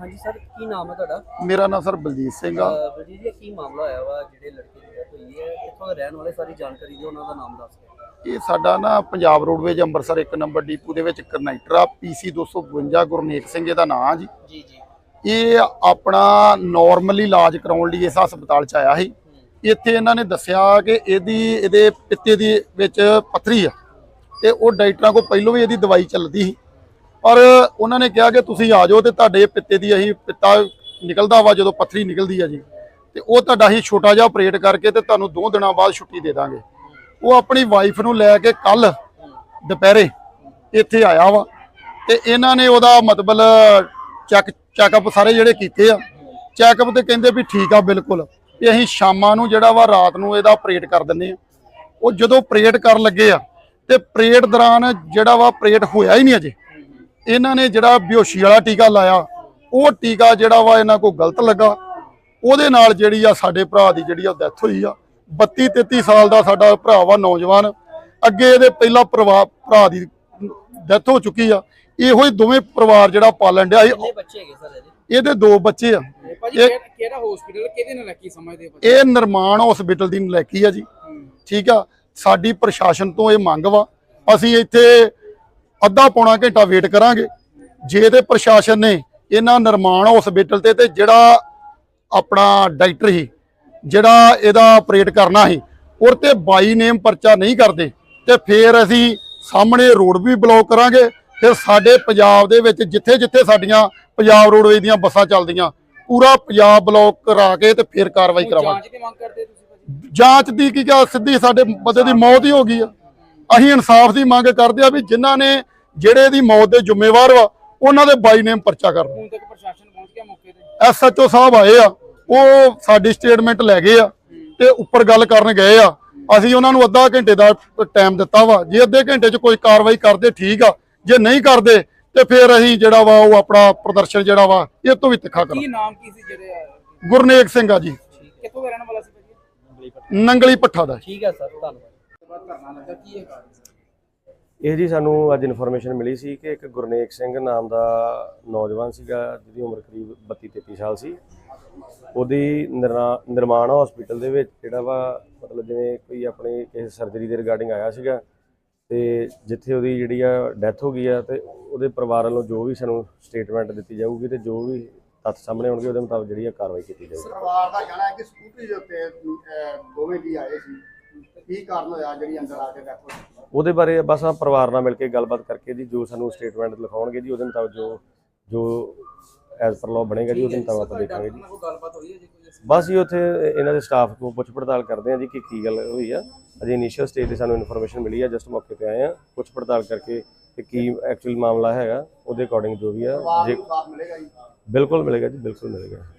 ਹਾਂਜੀ ਸਰ ਕੀ ਨਾਮ ਹੈ ਤੁਹਾਡਾ? ਮੇਰਾ ਨਾਮ ਸਰ ਬਲਜੀਤ ਸਿੰਘ ਆ। ਅਹ ਬਲਜੀਤ ਜੀ ਕੀ ਮਾਮਲਾ ਹੋਇਆ ਵਾ? ਜਿਹੜੇ ਲੜਕੇ ਦੀ death ਹੋਈ ਹੈ ਕਿੱਥੋਂ ਦੇ ਰਹਿਣ ਵਾਲੇ? ਸਾਰੀ ਜਾਣਕਾਰੀ ਦਿਓ ਉਹਨਾਂ ਦਾ ਨਾਮ ਦੱਸ ਦਿਓ। ਇਹ ਸਾਡਾ ਨਾ ਪੰਜਾਬ ਰੋਡਵੇਜ ਅੰਮ੍ਰਿਤਸਰ ਇੱਕ ਨੰਬਰ ਡੀਪੂ ਦੇ ਵਿੱਚ ਕਨੈਕਟਰ ਆ ਪੀਸੀ 252 ਗੁਰਨੇਕ ਸਿੰਘ ਇਹਦਾ ਨਾਂ ਜੀ। ਜੀ ਜੀ। ਇਹ ਆਪਣਾ ਨਾਰਮਲੀ ਇਲਾਜ ਕਰਾਉਣ ਲਈ ਇਸ ਹਸਪਤਾਲ ਚ ਆਇਆ ਸੀ। ਇੱਥੇ ਇਹਨਾਂ ਨੇ ਦੱਸਿਆ ਕਿ ਇਹਦੀ ਇਹਦੇ ਪਿੱਤੇ ਦੀ ਵਿੱਚ ਪੱਥਰੀ ਆ। ਤੇ ਉਹ ਡਾਕਟਰਾਂ ਕੋਲ ਪਹਿਲੋਂ ਵੀ ਇਹਦੀ ਦਵਾਈ ਚੱਲਦੀ ਸੀ। ਪਰ ਉਹਨਾਂ ਨੇ ਕਿਹਾ ਕਿ ਤੁਸੀਂ ਆ ਜਾਓ ਤੇ ਤੁਹਾਡੇ ਪਿੱਤੇ ਦੀ ਅਸੀਂ ਪਿੱਤਾ ਨਿਕਲਦਾ ਵਾ ਜਦੋਂ ਪੱਥਰੀ ਨਿਕਲਦੀ ਆ ਜੀ। ਤੇ ਉਹ ਤੁਹਾਡਾ ਅਸੀਂ ਛੋਟਾ ਜਿਹਾ ਆਪਰੇਟ ਕਰਕੇ ਤੇ ਤੁਹਾਨੂੰ ਦੋ ਦਿਨਾਂ ਬਾਅਦ ਛੁੱਟੀ ਦੇ ਦਾਂਗੇ। ਉਹ ਆਪਣੀ ਵਾਈਫ ਨੂੰ ਲੈ ਕੇ ਕੱਲ ਦੁਪਹਿਰੇ ਇੱਥੇ ਆਇਆ ਵਾ ਤੇ ਇਹਨਾਂ ਨੇ ਉਹਦਾ ਮਤਲਬ ਚੈੱਕ ਚੈੱਕਅਪ ਸਾਰੇ ਜਿਹੜੇ ਕੀਤੇ ਆ। ਚੈੱਕਅਪ ਤੇ ਕਹਿੰਦੇ ਵੀ ਠੀਕ ਆ ਬਿਲਕੁਲ। ਵੀ ਅਸੀਂ ਸ਼ਾਮਾਂ ਨੂੰ ਜਿਹੜਾ ਵਾ ਰਾਤ ਨੂੰ ਇਹਦਾ ਆਪਰੇਟ ਕਰ ਦਿੰਨੇ ਆ। ਉਹ ਜਦੋਂ ਆਪਰੇਟ ਕਰਨ ਲੱਗੇ ਆ ਤੇ ਆਪਰੇਟ ਦੌਰਾਨ ਜਿਹੜਾ ਵਾ ਆਪਰੇਟ ਹੋਇਆ ਹੀ ਨਹੀਂ ਅਜੇ। ਇਹਨਾਂ ਨੇ ਜਿਹੜਾ ਬੇਹੋਸ਼ੀ ਵਾਲਾ ਟੀਕਾ ਲਾਇਆ ਉਹ ਟੀਕਾ ਜਿਹੜਾ ਵਾ ਇਹਨਾਂ ਕੋਲ ਗਲਤ ਲੱਗਾ। ਉਹਦੇ ਨਾਲ ਜਿਹੜੀ ਆ ਸਾਡੇ ਭਰਾ ਦੀ ਜਿਹੜੀ ਆ ਡੈਥ ਹੋਈ ਆ। 32 33 ਸਾਲ ਦਾ ਸਾਡਾ ਭਰਾ ਵਾ ਨੌਜਵਾਨ। ਅੱਗੇ ਇਹਦੇ ਪਹਿਲਾ ਪਰਿਵਾਰ ਭਰਾ ਦੀ ਡੈਥ ਹੋ ਚੁੱਕੀ ਆ। ਇਹੋ ਹੀ ਦੋਵੇਂ ਪਰਿਵਾਰ ਜਿਹੜਾ ਪਾਲਣ ਡਿਆ ਸੀ। ਕਿੰਨੇ ਬੱਚੇ ਹੈਗੇ ਸਰ ਇਹਦੇ? ਇਹਦੇ ਦੋ ਬੱਚੇ ਆ। ਕਿਹੜਾ- ਹਸਪੀਟਲ ਕਿਹਦੇ ਨਾਲ ਲੱਗੀ ਸਮਝਦੇ ਇਹ ਨਿਰਮਾਣ ਹਸਪੀਟਲ ਦੀ ਨਲੈਕੀ ਆ ਜੀ। ਠੀਕ ਆ? ਸਾਡੀ ਪ੍ਰਸ਼ਾਸਨ ਤੋਂ ਇਹ ਮੰਗ ਵਾ। ਅਸੀਂ ਇੱਥੇ ਅੱਧਾ ਪੌਣਾ ਘੰਟਾ ਵੇਟ ਕਰਾਂਗੇ। ਜੇ ਤੇ ਪ੍ਰਸ਼ਾਸਨ ਨੇ ਇਹਨਾਂ ਨਿਰਮਾਣ ਹਸਪੀਟਲ ਤੇ ਤੇ ਜਿਹੜਾ ਆਪਣਾ ਡਾਕਟਰ ਸੀ ਜਿਹੜਾ ਇਹਦਾ ਆਪਰੇਟ ਕਰਨਾ ਸੀ ਔਰ ਤੇ 22 ਨੇਮ ਪਰਚਾ ਨਹੀਂ ਕਰਦੇ। ਤੇ ਫੇਰ ਅਸੀਂ ਸਾਹਮਣੇ ਰੋਡ ਵੀ ਬਲੌਕ ਕਰਾਂਗੇ। ਫਿਰ ਸਾਡੇ ਪੰਜਾਬ ਦੇ ਵਿੱਚ ਜਿੱਥੇ ਜਿੱਥੇ ਸਾਡੀਆਂ ਪੰਜਾਬ ਰੋਡਵੇਜ਼ ਦੀਆਂ ਬੱਸਾਂ ਚੱਲਦੀਆਂ ਪੂਰਾ ਪੰਜਾਬ ਬਲੌਕ ਕਰਾ ਕੇ ਤੇ ਫਿਰ ਕਾਰਵਾਈ ਕਰਾਵਾਂਗੇ। ਜਾਂਚ ਦੀ ਕੀ ਗੱਲ ਸਿੱਧੀ ਸਾਡੇ ਬੰਦੇ ਦੀ ਮੌਤ ਹੀ ਹੋ ਗਈ ਆ। ਅਸੀਂ ਇਨਸਾਫ ਦੀ ਮੰਗ ਕਰਦੇ ਆ ਵੀ ਜਿਨ੍ਹਾਂ ਨੇ ਜਿਹੜੇ ਦੀ ਮੌਤ ਦੇ ਜ਼ਿੰਮੇਵਾਰ ਵਾ ਉਹਨਾਂ ਦੇ ਬਾਈ ਨੇਮ ਪਰਚਾ ਕਰ ਹੁਣ ਤੱਕ ਪ੍ਰਸ਼ਾਸਨ ਪਹੁੰਚ ਗਿਆ ਮੌਕੇ ਤੇ? ਐਸਐਚਓ ਸਾਹਿਬ ਆਏ ਆ ਉਹ ਸਾਡੀ ਸਟੇਟਮੈਂਟ ਲੈ ਗਏ ਆ ਤੇ ਉੱਪਰ ਗੱਲ ਕਰਨ ਗਏ ਆ। ਅਸੀਂ ਉਹਨਾਂ ਨੂੰ ਅੱਧਾ ਘੰਟੇ ਦਾ ਟਾਈਮ ਦਿੱਤਾ ਵਾ। ਜੇ ਅੱਧੇ ਘੰਟੇ 'ਚ ਕੋਈ ਕਾਰਵਾਈ ਕਰਦੇ ਠੀਕ ਆ। ਜੇ ਨਹੀਂ ਕਰਦੇ ਤੇ ਫਿਰ ਅਸੀਂ ਜਿਹੜਾ ਵਾ ਉਹ ਆਪਣਾ ਪ੍ਰਦਰਸ਼ਨ ਜਿਹੜਾ ਵਾ ਇਹ ਤੋਂ ਵੀ ਤਿੱਖਾ ਕੀ ਕਰਾਂਗੇ ਨਾਮ ਕੀ ਸੀ ਜਿਹੜੇ? ਗੁਰਨੇਕ ਸਿੰਘ ਆ ਜੀ। ਕਿੱਥੋਂ ਦਾ ਰਹਿਣ ਵਾਲਾ ਸੀ ਭਾਜੀ? ਨੰਗਲੀ ਪੱਠਾ ਦਾ ਠੀਕ ਹੈ ਸਰ ਧੰਨਵਾਦ। ਬਾਤ ਕਰਨਾ ਲੱਗਾ ਕੀ ਹੈ ਕਾਰਨ ਇਹ ਜੀ ਸਾਨੂੰ ਅੱਜ ਇਨਫੋਰਮੇਸ਼ਨ ਮਿਲੀ ਸੀ ਕਿ ਇੱਕ ਗੁਰਨੇਕ ਸਿੰਘ ਨਾਮ ਦਾ ਨੌਜਵਾਨ ਸੀਗਾ ਜਿਹਦੀ ਉਮਰ ਕਰੀਬ 32 33 ਸਾਲ ਸੀ। ਉਹਦੀ ਨਿਰਮਾਣ ਹਸਪੀਟਲ ਦੇ ਵਿੱਚ ਜਿਹੜਾ ਵਾ ਮਤਲਬ ਜਿਵੇਂ ਕੋਈ ਆਪਣੇ ਕਿਸੇ ਸਰਜਰੀ ਦੇ ਰਿਗਾਰਡਿੰਗ ਆਇਆ ਸੀਗਾ ਤੇ ਜਿੱਥੇ ਉਹਦੀ ਜਿਹੜੀ ਆ ਡੈਥ ਹੋ ਗਈ ਆ ਤੇ ਉਹਦੇ ਪਰਿਵਾਰ ਵੱਲੋਂ ਜੋ ਵੀ ਸਾਨੂੰ ਸਟੇਟਮੈਂਟ ਦਿੱਤੀ ਜਾਊਗੀ ਤੇ ਜੋ ਵੀ ਤੱਥ ਸਾਹਮਣੇ ਆਉਣਗੇ ਉਹਦੇ ਮੁਤਾਬਕ ਜਿਹੜੀ ਆ ਕਾਰਵਾਈ ਕੀਤੀ ਜਾਊਗੀ। ਪਰਿਵਾਰ ਦਾ ਕਹਿਣਾ ਹੈ ਕਿ ਸਕੂਟਰੀ ਦੇ ਉੱਤੇ ਦੋਵੇਂ ਜੀ ਆਏ ਸੀ। ਕੀ ਕਾਰਨ ਹੋਇਆ ਜਿਹੜੀ ਅੰਦਰ ਆ ਕੇ ਡੈਥ ਹੋਈ ਉਹਦੇ ਬਾਰੇ ਬਸ ਆ ਪਰਿਵਾਰ ਨਾਲ ਮਿਲ ਕੇ ਗੱਲਬਾਤ ਕਰਕੇ ਜੀ ਜੋ ਸਾਨੂੰ ਸਟੇਟਮੈਂਟ ਲਿਖਾਉਣਗੇ ਜੀ ਉਹਦੇ ਮੁਤਾਬਕ ਜੋ ਜੋ ਐਜ਼ ਪਰ ਲਾਅ ਬਣੇਗਾ ਜੀ ਉਹਦੇ ਮੁਤਾਬਕ ਆਪਾਂ ਦੇਖਾਂਗੇ ਜੀ। ਕੋਈ ਗੱਲਬਾਤ ਹੋਈ ਹੈ ਜੀ ਕੋਈ ਬਸ ਜੀ ਉੱਥੇ ਇਹਨਾਂ ਦੇ ਸਟਾਫ ਨੂੰ ਪੁੱਛ ਪੜਤਾਲ ਕਰਦੇ ਆ ਜੀ ਕਿ ਕੀ ਗੱਲ ਹੋਈ ਆ। ਅਜੇ ਇਨੀਸ਼ੀਅਲ ਸਟੇਜ ਤੇ ਸਾਨੂੰ ਇਨਫੋਰਮੇਸ਼ਨ ਮਿਲੀ ਆ ਜਸਟ ਮੌਕੇ ਤੇ ਆਏ ਆ ਪੁੱਛ ਪੜਤਾਲ ਕਰਕੇ ਕਿ ਕੀ ਐਕਚੁਅਲ ਮਾਮਲਾ ਹੈਗਾ ਉਹਦੇ ਅਕੋਰਡਿੰਗ ਜੋ ਵੀ ਆ ਜੀ? ਬਿਲਕੁਲ ਮਿਲੇਗਾ ਜੀ ਬਿਲਕੁਲ ਮਿਲੇਗਾ।